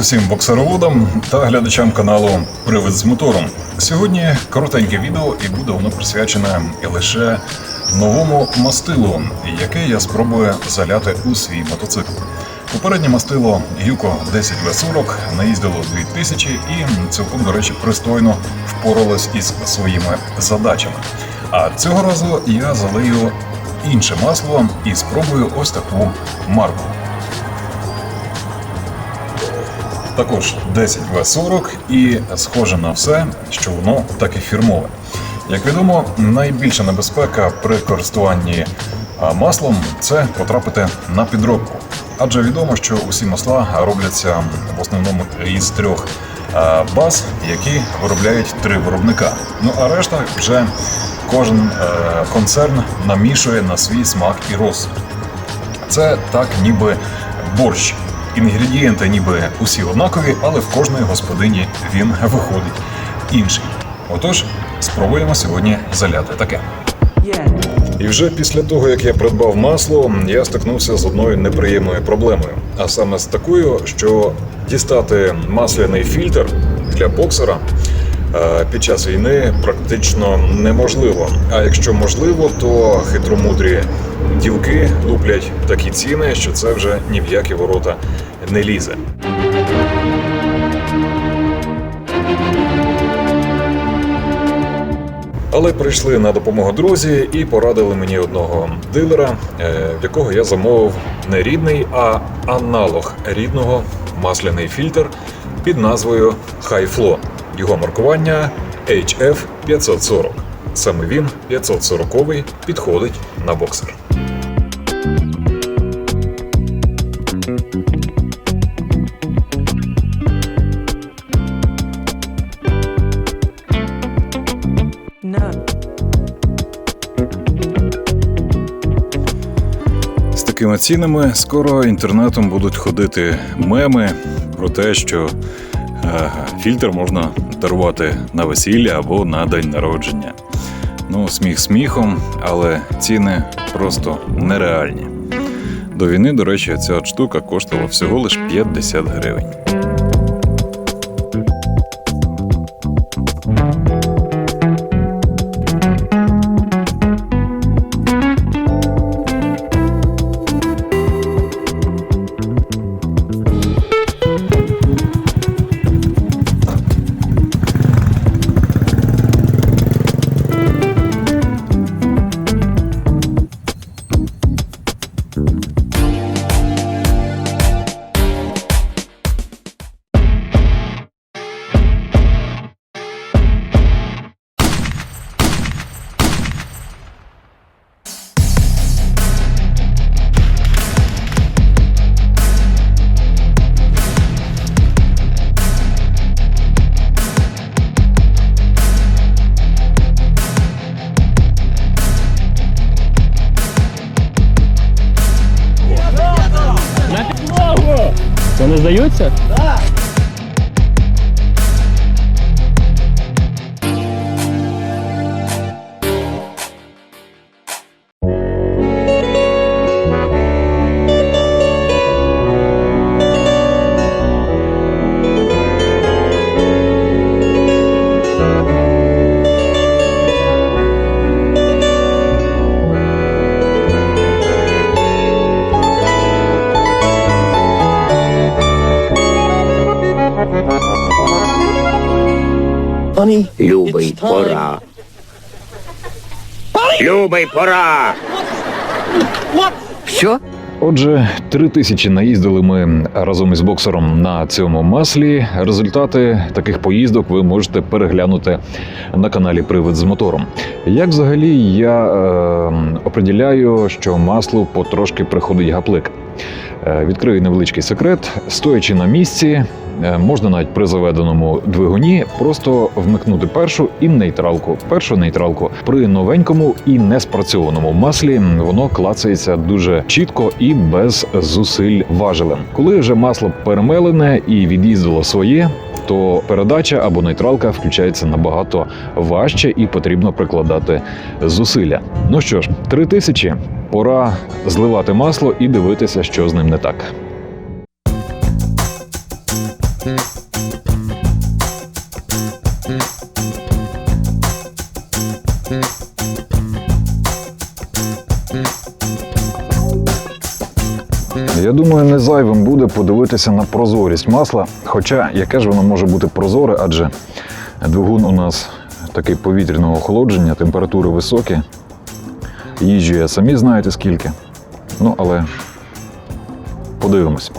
Усім боксероводам та глядачам каналу Привид з мотором. Сьогодні коротеньке відео і буде воно присвячене лише новому мастилу, яке я спробую заляти у свій мотоцикл. Попереднє мастило Юко 10В40 наїздило 2000 і цілком, до речі, пристойно впоралось із своїми задачами. А цього разу я залию інше масло і спробую ось таку марку. Також 10В40 і схоже на все, що воно так і фірмове. Як відомо, найбільша небезпека при користуванні маслом це потрапити на підробку. Адже відомо, що усі масла робляться в основному із трьох баз, які виробляють три виробника. Ну а решта вже кожен е, концерн намішує на свій смак і розсуд. Це так, ніби борщ. Інгредієнти ніби усі однакові, але в кожної господині він виходить інший. Отож, спробуємо сьогодні заляти таке. І вже після того, як я придбав масло, я стикнувся з одною неприємною проблемою. А саме з такою, що дістати масляний фільтр для боксера е, під час війни практично неможливо. А якщо можливо, то хитромудрі дівки луплять такі ціни, що це вже ні в які ворота не лізе. Але прийшли на допомогу друзі і порадили мені одного дилера, е, в якого я замовив не рідний, а аналог рідного масляний фільтр під назвою HiFlow. Його маркування HF 540. Саме він 540 підходить на боксер. Такими цінами скоро інтернетом будуть ходити меми про те, що е, фільтр можна дарувати на весілля або на день народження. Ну, сміх сміхом, але ціни просто нереальні. До війни, до речі, ця штука коштувала всього лиш 50 гривень. Не здаються? Любий, пора. Любий, пора. Що? Отже, три тисячі наїздили ми разом із боксером на цьому маслі. Результати таких поїздок ви можете переглянути на каналі Привид з мотором. Як взагалі я е, определяю, що маслу потрошки приходить гаплик. Е, Відкрию невеличкий секрет. Стоячи на місці, е, можна навіть при заведеному двигуні просто вмикнути першу і нейтралку. Першу нейтралку при новенькому і неспрацьованому маслі воно клацається дуже чітко і без зусиль важелем. Коли вже масло перемелене і від'їздило своє. То передача або нейтралка включається набагато важче і потрібно прикладати зусилля. Ну що ж, три тисячі. Пора зливати масло і дивитися, що з ним не так. Думаю, не зайвим буде подивитися на прозорість масла. Хоча яке ж воно може бути прозоре, адже двигун у нас такий повітряного охолодження, температури високі. Їжджує самі знаєте скільки. Ну, але подивимось.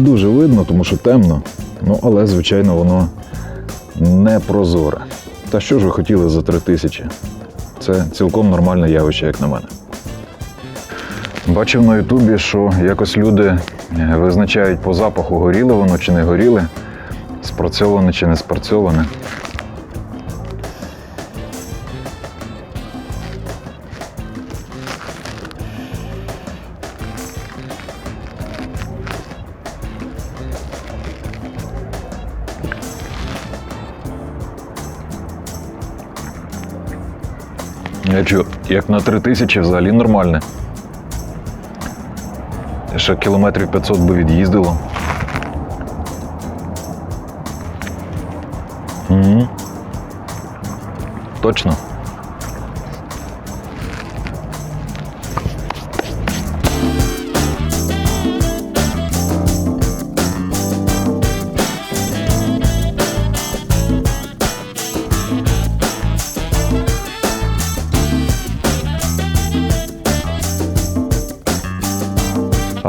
Дуже видно, тому що темно. Ну, але, звичайно, воно не прозоре. Та що ж ви хотіли за три тисячі? Це цілком нормальне явище, як на мене. Бачив на Ютубі, що якось люди е, визначають по запаху, горіло воно чи не горіле, спрацьоване чи не спрацьоване. Я чу, як на три тисячі взагалі нормальне. Ще кілометрів 500 би від'їздило. Угу. Точно.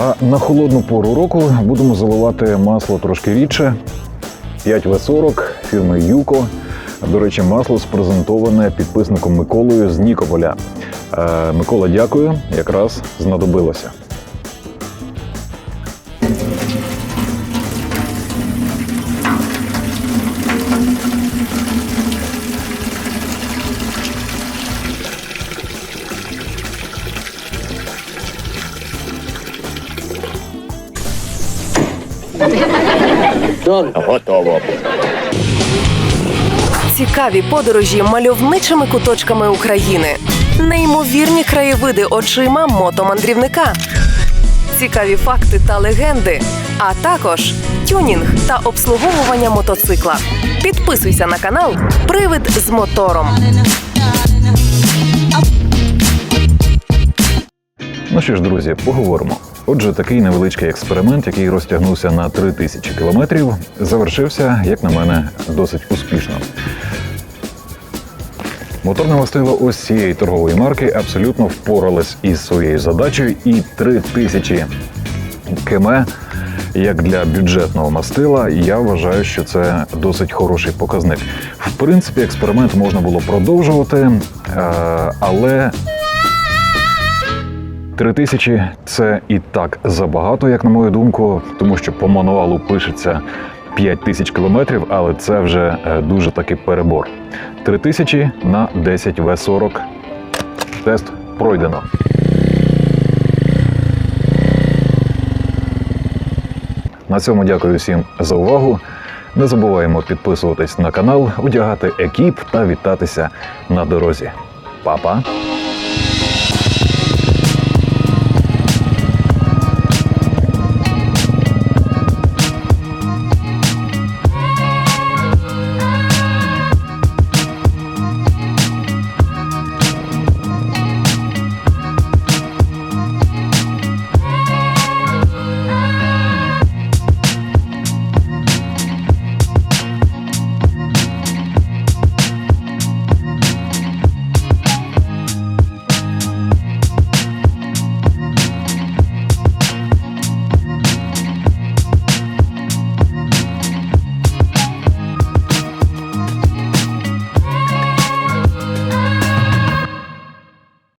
А на холодну пору року будемо заливати масло трошки рідше. 5В40 фірми Юко. До речі, масло спрезентоване підписником Миколою з Нікополя. Е, Микола, дякую, якраз знадобилося. Готово. Цікаві подорожі мальовничими куточками України, неймовірні краєвиди очима мотомандрівника, цікаві факти та легенди, а також тюнінг та обслуговування мотоцикла. Підписуйся на канал Привид з мотором. Ну що ж, друзі, поговоримо. Отже, такий невеличкий експеримент, який розтягнувся на 3000 кілометрів, завершився, як на мене, досить успішно. Моторне мастило ось цієї торгової марки абсолютно впоралось із своєю задачею, і 3000 км, як для бюджетного мастила, я вважаю, що це досить хороший показник. В принципі, експеримент можна було продовжувати, е, але Три тисячі це і так забагато, як на мою думку, тому що по мануалу пишеться 5 тисяч кілометрів, але це вже е, дуже таки перебор. Три тисячі на 10 В40. Тест пройдено. На цьому дякую всім за увагу. Не забуваємо підписуватись на канал, одягати екіп та вітатися на дорозі. Па-па!